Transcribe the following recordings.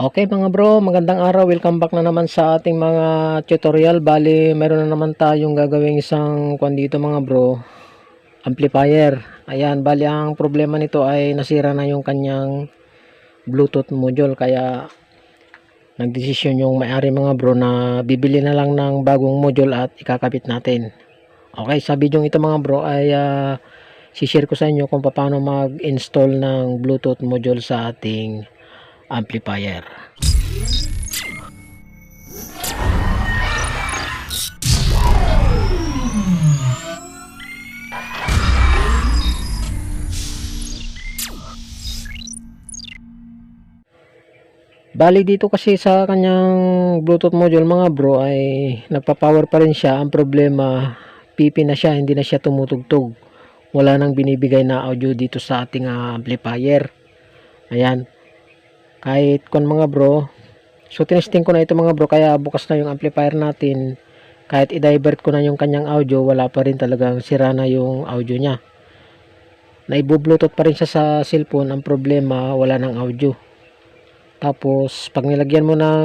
Okay mga bro, magandang araw. Welcome back na naman sa ating mga tutorial. Bali, meron na naman tayong gagawing isang kwan dito mga bro. Amplifier. Ayan, bali ang problema nito ay nasira na yung kanyang Bluetooth module. Kaya nagdesisyon yung may-ari mga bro na bibili na lang ng bagong module at ikakabit natin. Okay, sa video ito mga bro ay uh, share ko sa inyo kung paano mag-install ng Bluetooth module sa ating amplifier. Bali dito kasi sa kanyang Bluetooth module mga bro ay nagpa-power pa rin siya. Ang problema, pipi na siya, hindi na siya tumutugtog. Wala nang binibigay na audio dito sa ating ah, amplifier. Ayan kahit kon mga bro so tinesting ko na ito mga bro kaya bukas na yung amplifier natin. Kahit i-divert ko na yung kanyang audio wala pa rin talagang sira na yung audio niya. Naibo-bluetooth pa rin siya sa cellphone. Ang problema wala ng audio. Tapos pag nilagyan mo ng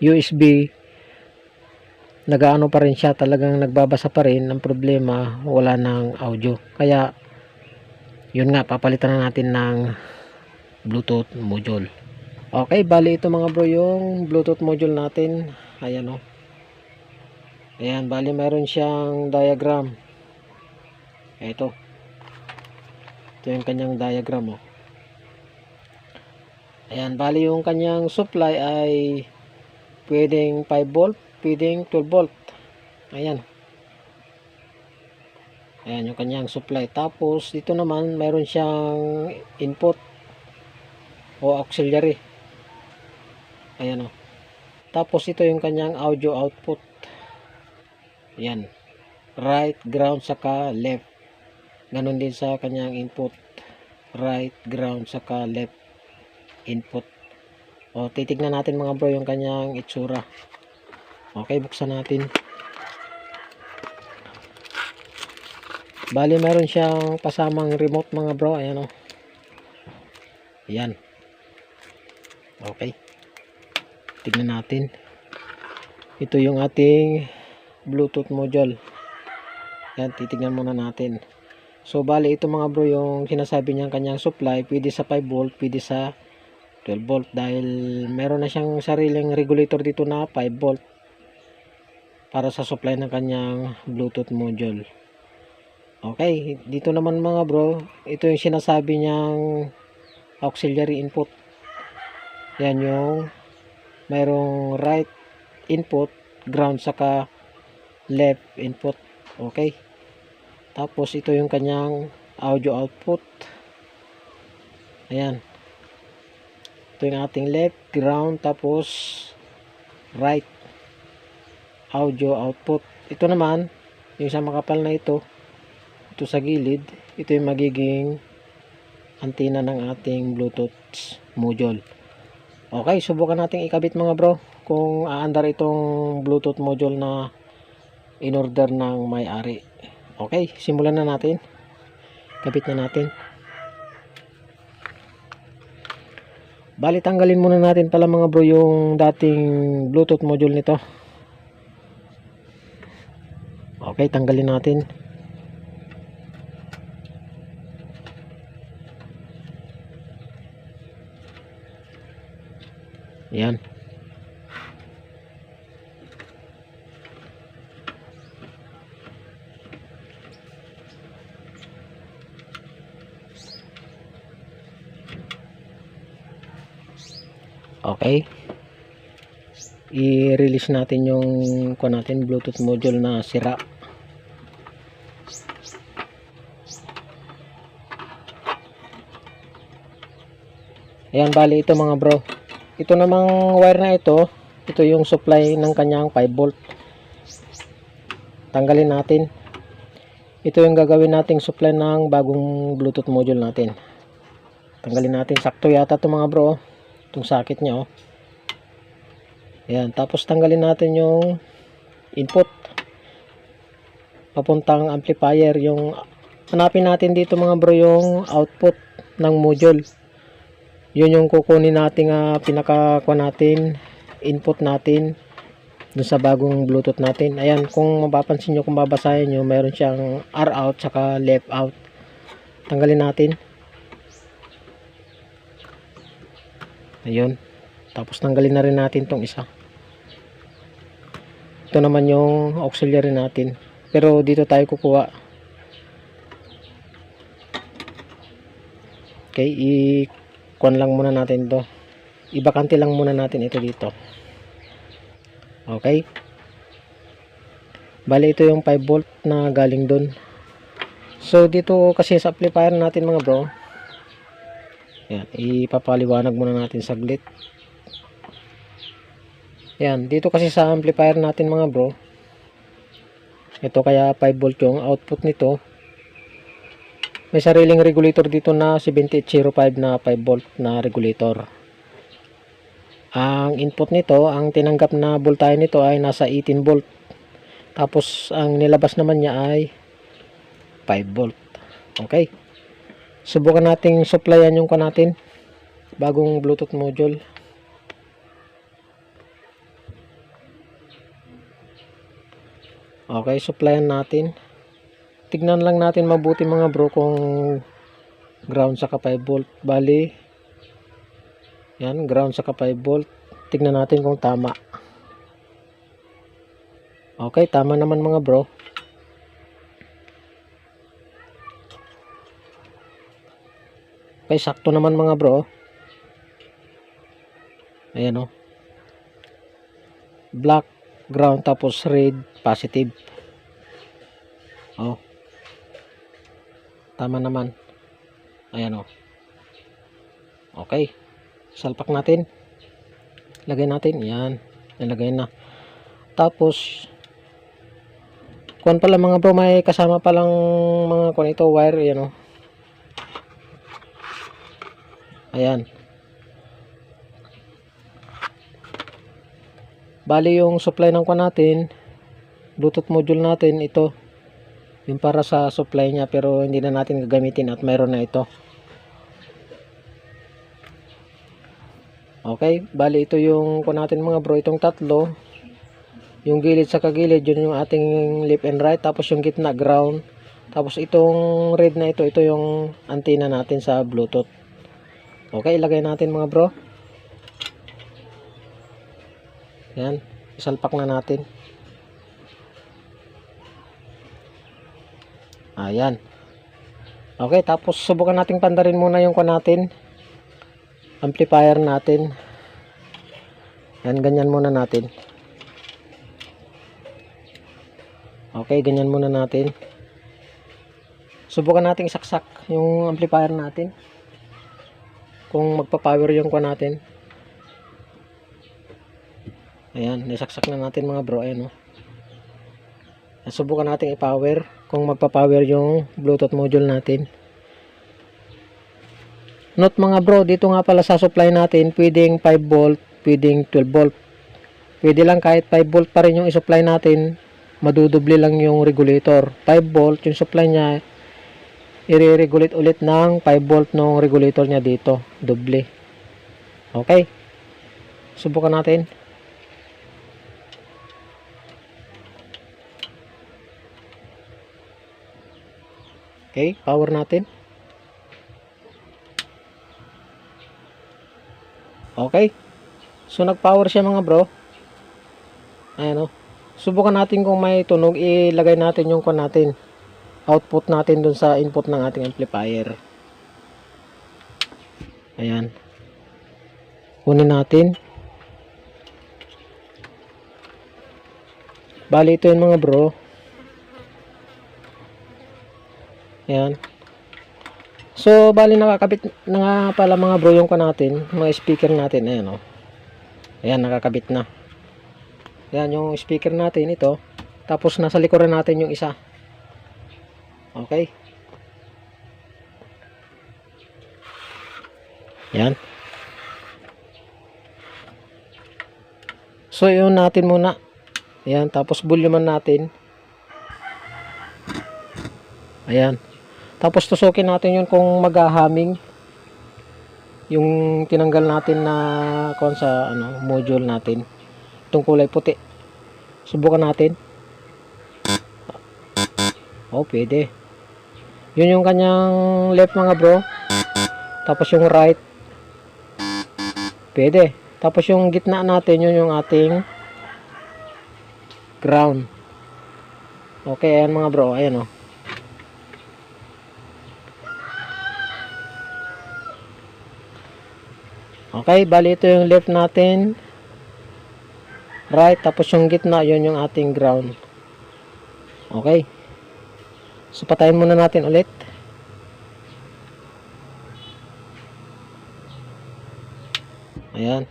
USB nagaano pa rin siya talagang nagbabasa pa rin. Ang problema wala ng audio. Kaya yun nga papalitan na natin ng Bluetooth module Okay, bali ito mga bro yung Bluetooth module natin. Ayan o. Oh. Ayan, bali meron siyang diagram. Ito. Ito yung kanyang diagram o. Oh. Ayan, bali yung kanyang supply ay pwedeng 5 volt, pwedeng 12 volt. Ayan. Ayan yung kanyang supply. Tapos dito naman meron siyang input o auxiliary ayan o tapos ito yung kanyang audio output. Ayan. Right ground saka left. Ganun din sa kanyang input. Right ground saka left input. O titignan natin mga bro yung kanyang itsura. Okay buksan natin. Bali meron siyang kasamang remote mga bro. Ayan o ayan. Okay tignan natin. Ito yung ating bluetooth module. Yan titignan muna natin. So bali ito mga bro yung sinasabi niyang kanyang supply pwede sa 5 volt pwede sa 12 volt dahil meron na siyang sariling regulator dito na 5 volt para sa supply ng kanyang bluetooth module. Okay dito naman mga bro ito yung sinasabi niyang auxiliary input. Yan yung mayroong right input ground saka left input. Okay. Tapos ito yung kanyang audio output. Ayan. Ito yung ating left ground tapos right audio output. Ito naman yung sa makapal na ito ito sa gilid ito yung magiging antenna ng ating bluetooth module Okay, subukan nating ikabit mga bro kung aandar itong Bluetooth module na in-order ng may-ari. Okay, simulan na natin. Kabit na natin. Bali, tanggalin muna natin pala mga bro yung dating Bluetooth module nito. Okay, tanggalin natin. Yan. Okay. I-release natin yung ko natin Bluetooth module na sira. Ayan, bali ito mga bro ito namang wire na ito ito yung supply ng kanyang 5 volt. Tanggalin natin. Ito yung gagawin nating supply ng bagong bluetooth module natin. Tanggalin natin. Sakto yata ito mga bro itong sakit nya oh. Ayan, tapos tanggalin natin yung input. Papuntang amplifier yung hanapin natin dito mga bro yung output ng module yun yung kukunin natin uh, pinaka natin input natin dun sa bagong bluetooth natin. Ayan kung mapapansin nyo kung babasahin nyo meron siyang R out saka left out. Tanggalin natin. Ayun. Tapos tanggalin na rin natin tong isa. Ito naman yung auxiliary natin. Pero dito tayo kukuha. Okay i kuan lang muna natin to. Ibakante lang muna natin ito dito. Okay? Bali ito yung 5 volt na galing dun. So dito kasi sa amplifier natin mga bro yan ipapaliwanag muna natin saglit. Yan dito kasi sa amplifier natin mga bro ito kaya 5 volt yung output nito may sariling regulator dito na 7805 na 5 volt na regulator. Ang input nito, ang tinanggap na voltahe nito ay nasa 18 volt. Tapos ang nilabas naman niya ay 5 volt. Okay. Subukan nating supplyan yung kan natin. Bagong Bluetooth module. Okay, supplyan natin tignan lang natin mabuti mga bro kung ground saka 5 volt. Bali yan ground saka 5 volt. Tignan natin kung tama. Okay tama naman mga bro. Okay sakto naman mga bro. Ayan o black ground tapos red positive. Oh tama naman. Ayan o okay. Salpak natin. Lagay natin. Yan. Nilagay na. Tapos kuan pala mga bro may kasama palang mga kuan ito wire yan o ayan. Bali yung supply ng kuan natin bluetooth module natin ito yung para sa supply niya pero hindi na natin gagamitin at mayroon na ito. Okay bali ito yung kung natin mga bro itong tatlo. Yung gilid sa kagilid yun yung ating left and right tapos yung gitna ground. Tapos itong red na ito ito yung antenna natin sa bluetooth. Okay ilagay natin mga bro. Yan isalpak na natin Ayan. Okay, tapos subukan nating pandarin muna yung kwa natin. Amplifier natin. Yan, ganyan muna natin. Okay, ganyan muna natin. Subukan nating saksak yung amplifier natin. Kung magpa-power yung kwa natin. Ayan, nisaksak na natin mga bro. Ayan, oh. Subukan natin i-power kung magpa-power yung Bluetooth module natin. Note mga bro, dito nga pala sa supply natin, pwedeng 5 volt, pwedeng 12 volt. Pwede lang kahit 5 volt pa rin yung i-supply natin, madudubli lang yung regulator. 5 volt, yung supply niya, i-regulate ulit ng 5 volt ng regulator niya dito, doble. Okay? Subukan natin. Okay, power natin. Okay. So nag-power siya mga bro. Ayan o. Subukan natin kung may tunog, ilagay natin yung kon natin. Output natin dun sa input ng ating amplifier. Ayan. Kunin natin. Bali ito yung mga bro. Ayan. So, bali nakakabit na nga pala mga bro yung ka natin, mga speaker natin. Ayan. Oh. Ayan, nakakabit na. Ayan yung speaker natin ito. Tapos nasa likuran natin yung isa. Okay. Ayan. So, yun natin muna. Ayan, tapos volume natin. Ayan. Tapos tusukin natin yun kung maghahaming. yung tinanggal natin na kon sa ano module natin. Itong kulay puti. Subukan natin. Oh pwede. Yun yung kanyang left mga bro. Tapos yung right. Pwede. Tapos yung gitna natin yun yung ating ground. Okay ayan mga bro. Ayan oh Okay, bali ito yung left natin. Right, tapos yung gitna, yun yung ating ground. Okay. So, patayin muna natin ulit. Ayan.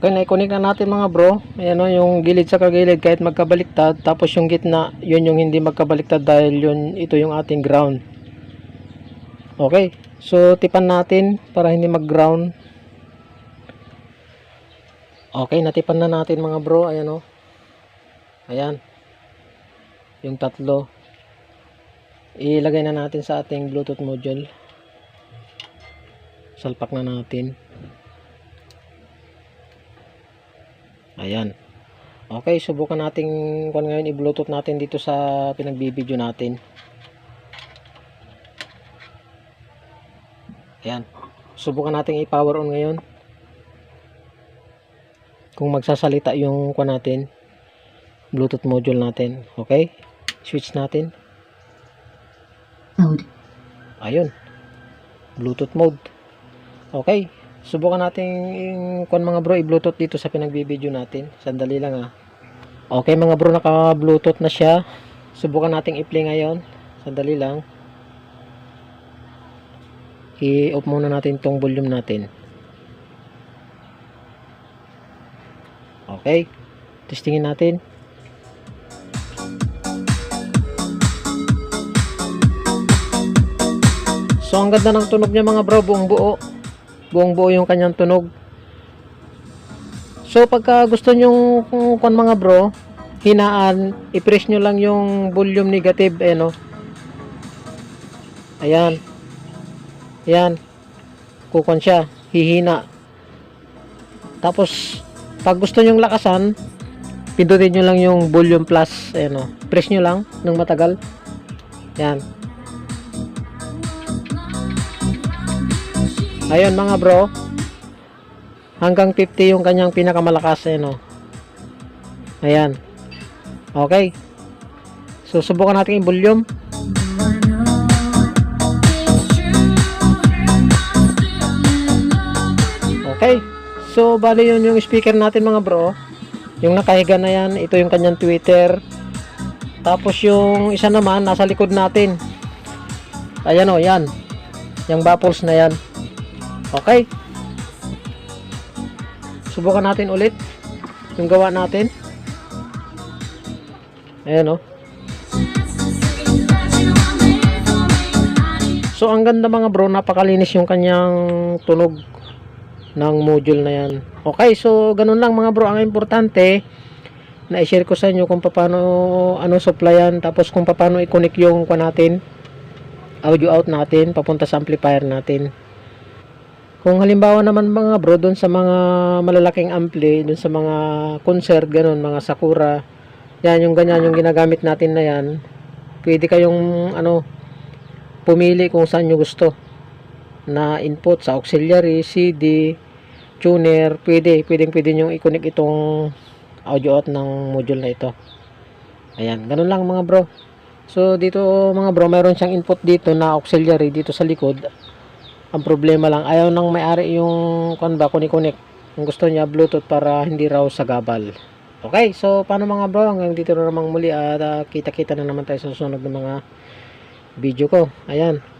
Okay, na-connect na natin mga bro. Ayan o, yung gilid sa kagilid kahit magkabaliktad. Tapos yung gitna, yun yung hindi magkabaliktad dahil yun, ito yung ating ground. Okay, so tipan natin para hindi mag-ground. Okay, natipan na natin mga bro. Ayan o. Ayan. Yung tatlo. Ilagay na natin sa ating Bluetooth module. Salpak na natin. Ayan. Okay, subukan natin kung ngayon i-bluetooth natin dito sa pinagbibideo natin. Ayan. Subukan natin i-power on ngayon. Kung magsasalita yung kwan natin, Bluetooth module natin. Okay? Switch natin. Mode. Ayun. Bluetooth mode. Okay. Subukan natin kung mga bro i-bluetooth dito sa pinagbibideo natin. Sandali lang ah. Okay mga bro naka-bluetooth na siya. Subukan nating i-play ngayon. Sandali lang. I-off muna natin tong volume natin. Okay. Testingin natin. So ang ganda ng tunog niya mga bro, buong buo. Buong buo yung kanyang tunog. So pagka gusto nyo kung, mga bro, hinaan, i-press nyo lang yung volume negative, eh no. Ayan. Ayan. Kukon siya, hihina. Tapos, pag gusto nyo lakasan, pindutin nyo lang yung volume plus, eh no. Press nyo lang ng matagal. Ayan. Ayun mga bro. Hanggang 50 yung kanyang pinakamalakas eh no. Ayan. Okay. So subukan natin yung volume. Okay. So bali yun yung speaker natin mga bro. Yung nakahiga na yan, ito yung kanyang Twitter. Tapos yung isa naman nasa likod natin. Ayan o, yan. Yung baffles na yan. Okay. Subukan natin ulit yung gawa natin. Ayan o. So ang ganda mga bro, napakalinis yung kanyang tunog ng module na yan. Okay, so ganun lang mga bro, ang importante na i-share ko sa inyo kung paano ano supplyan tapos kung paano i-connect yung kwa natin audio out natin papunta sa amplifier natin. Kung halimbawa naman mga bro doon sa mga malalaking ampli, doon sa mga concert ganun, mga Sakura, yan yung ganyan yung ginagamit natin na yan. Pwede kayong ano pumili kung saan nyo gusto na input sa auxiliary, CD, tuner, pwede, pwedeng pwede nyo i-connect itong audio out ng module na ito. Ayan, ganun lang mga bro. So dito mga bro, mayroon siyang input dito na auxiliary dito sa likod. Ang problema lang, ayaw nang may-ari yung kan ba, kunik-connect. Ang gusto niya Bluetooth para hindi raw sagabal. Okay, so paano mga bro, hanggang dito na namang muli at ah, kita-kita na naman tayo sa susunod ng mga video ko. Ayan.